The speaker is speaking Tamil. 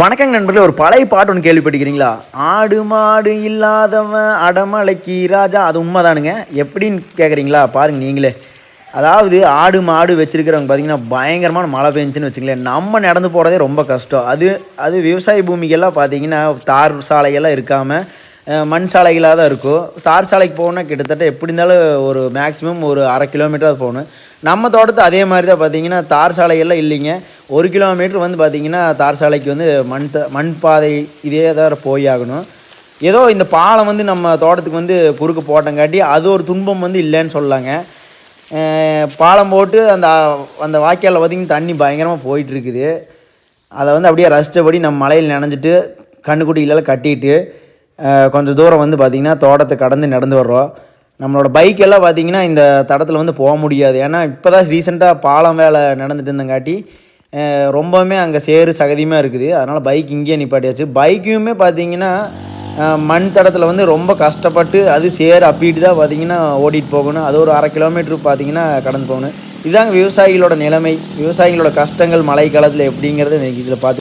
வணக்கங்க நண்பர்களே ஒரு பழைய பாட்டு ஒன்று கேள்விப்பட்டிருக்கிறீங்களா ஆடு மாடு இல்லாதவன் அடமலைக்கு ராஜா. அது உண்மைதானுங்க. எப்படின்னு கேட்குறீங்களா பாருங்கள் நீங்களே. அதாவது ஆடு மாடு வச்சிருக்கிறவங்க பார்த்தீங்கன்னா பயங்கரமான மழை பெஞ்சுன்னு வச்சுங்களேன் நம்ம நடந்து போகிறதே ரொம்ப கஷ்டம். அது அது விவசாய பூமிக்கெல்லாம் பார்த்தீங்கன்னா தார் சாலையெல்லாம் இருக்காமல் மண் சாலைகளாக தான் இருக்கும். தார் சாலைக்கு போகணுன்னா கிட்டத்தட்ட எப்படி இருந்தாலும் ஒரு மேக்ஸிமம் ஒரு அரை கிலோமீட்டர் போகணும். நம்ம தோட்டத்து அதே மாதிரி தான் பார்த்தீங்கன்னா தார் சாலைகள்லாம் இல்லைங்க. ஒரு கிலோமீட்டர் வந்து பார்த்தீங்கன்னா தார் சாலைக்கு வந்து மண் த மண் பாதை இதே தான் போய் ஆகணும். ஏதோ இந்த பாலம் வந்து நம்ம தோட்டத்துக்கு வந்து குறுக்கு போட்டங்காட்டி அது ஒரு துன்பம் வந்து இல்லைன்னு சொல்லலாங்க பாலம் போட்டு அந்த அந்த வாய்க்காலில் பார்த்திங்கன்னா தண்ணி பயங்கரமாக போயிட்டுருக்குது. அதை வந்து அப்படியே ரசித்தபடி நம்ம மலையில் நனைஞ்சிட்டு கண்ணுக்குட்டிகளெல்லாம் கட்டிட்டு கொஞ்சம் தூரம் வந்து பார்த்திங்கன்னா தோட்டத்தை கடந்து நடந்து வர்றோம். நம்மளோட பைக் எல்லாம் பார்த்திங்கன்னா இந்த தடத்தில் வந்து போக முடியாது. ஏன்னா இப்போ தான் ரீசெண்டாக பாலம் வேலை நடந்துட்டு இருந்தங்காட்டி ரொம்பவுமே அங்கே சேறு சகதியுமாக இருக்குது. அதனால் பைக் இங்கேயே நிப்பாட்டியாச்சு. பைக்குமே பார்த்தீங்கன்னா மண் தடத்தில் வந்து ரொம்ப கஷ்டப்பட்டு அது சேறு அப்பிட்டு தான் பார்த்திங்கன்னா ஓடிட்டு போகணும். அது ஒரு அரை கிலோமீட்டர் பார்த்திங்கன்னா கடந்து போகணும். இதுதாங்க விவசாயிகளோட நிலைமை. விவசாயிகளோட கஷ்டங்கள் மழை காலத்தில் எப்படிங்கிறத இதில் பார்த்து